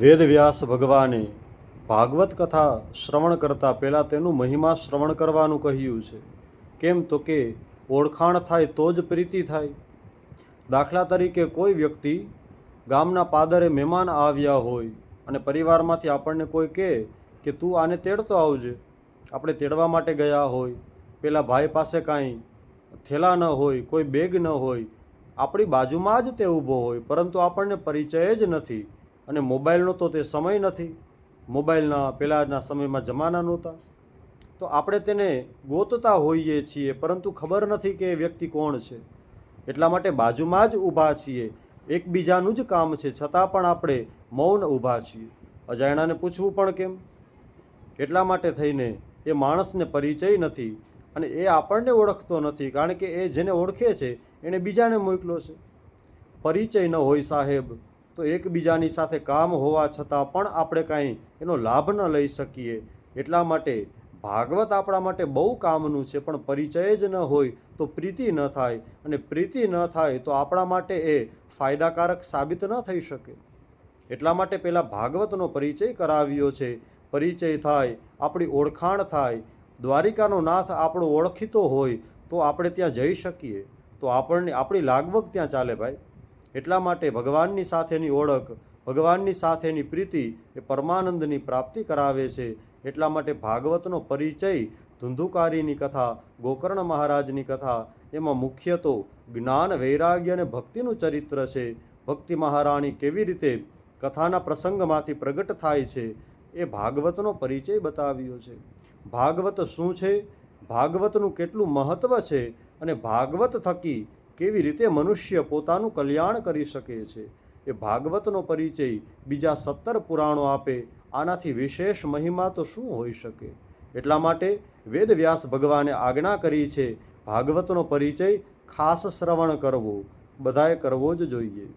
વેદવ્યાસ ભગવાને ભાગવત કથા શ્રવણ કરતાં પહેલાં તેનું મહિમા શ્રવણ કરવાનું કહ્યું છે. કેમ તો કે ઓળખાણ થાય તો જ પ્રીતિ થાય. દાખલા તરીકે કોઈ વ્યક્તિ ગામના પાદરે મહેમાન આવ્યા હોય અને પરિવારમાંથી આપણને કોઈ કહે કે તું આને તેડતો આવજે. આપણે તેડવા માટે ગયા હોય. પેલા ભાઈ પાસે કાંઈ થેલા ન હોય, કોઈ બેગ ન હોય. આપણી બાજુમાં જ તે ઊભો હોય, પરંતુ આપણને પરિચય જ નથી. અને મોબાઈલનો તો તે સમય નથી. મોબાઈલના પહેલાંના સમયમાં જમાના નહોતા. તો આપણે તેને ગોતતા હોઈએ છીએ, પરંતુ ખબર નથી કે એ વ્યક્તિ કોણ છે. એટલા માટે બાજુમાં જ ઊભા છીએ. એકબીજાનું જ કામ છે, છતાં પણ આપણે મૌન ઊભા છીએ. અજાયણાને પૂછવું પણ કેમ? એટલા માટે થઈને એ માણસને પરિચય નથી અને એ આપણને ઓળખતો નથી, કારણ કે એ જેને ઓળખે છે એણે બીજાને મોકલો છે. પરિચય ન હોય સાહેબ. તો એકબીજાની સાથે કામ હોવા છતાં પણ આપણે કાંઈ એનો લાભ ન લઈ શકીએ. એટલા માટે ભાગવત આપણા માટે બહુ કામનું છે, પણ પરિચય જ ન હોય તો પ્રીતિ ન થાય. અને પ્રીતિ ન થાય તો આપણા માટે એ ફાયદાકારક સાબિત ન થઈ શકે. એટલા માટે પહેલાં ભાગવતનો પરિચય કરાવ્યો છે. પરિચય થાય, આપણી ઓળખાણ થાય. દ્વારિકાનો નાથ આપણો ઓળખીતો હોય તો આપણે ત્યાં જઈ શકીએ. તો આપણને, આપણી લાગવગ ત્યાં ચાલે ભાઈ. એટલા માટે ભગવાનની સાથેની ઓળખ, ભગવાનની સાથેની પ્રીતિ એ પરમાનંદની પ્રાપ્તિ કરાવે છે. એટલા માટે ભાગવતનો પરિચય ધુંધુકારીની કથા, ગોકર્ણ મહારાજની કથા, એમાં મુખ્ય તો જ્ઞાન, વૈરાગ્ય અને ભક્તિનું ચરિત્ર છે. ભક્તિ મહારાણી કેવી રીતે કથાના પ્રસંગમાંથી પ્રગટ થાય છે એ ભાગવતનો પરિચય બતાવ્યો છે. ભાગવત શું છે? ભાગવતનું કેટલું મહત્ત્વ છે અને ભાગવત થકી કેવી રીતે મનુષ્ય પોતાનું કલ્યાણ કરી શકે છે? એ ભાગવતનો પરિચય બીજા સત્તર પુરાણો આપે. આનાથી વિશેષ મહિમા તો શું હોઈ શકે? એટલા માટે વેદવ્યાસ ભગવાને આજ્ઞા કરી છે, ભાગવતનો પરિચય ખાસ શ્રવણ કરવો. બધાએ કરવો જ જોઈએ.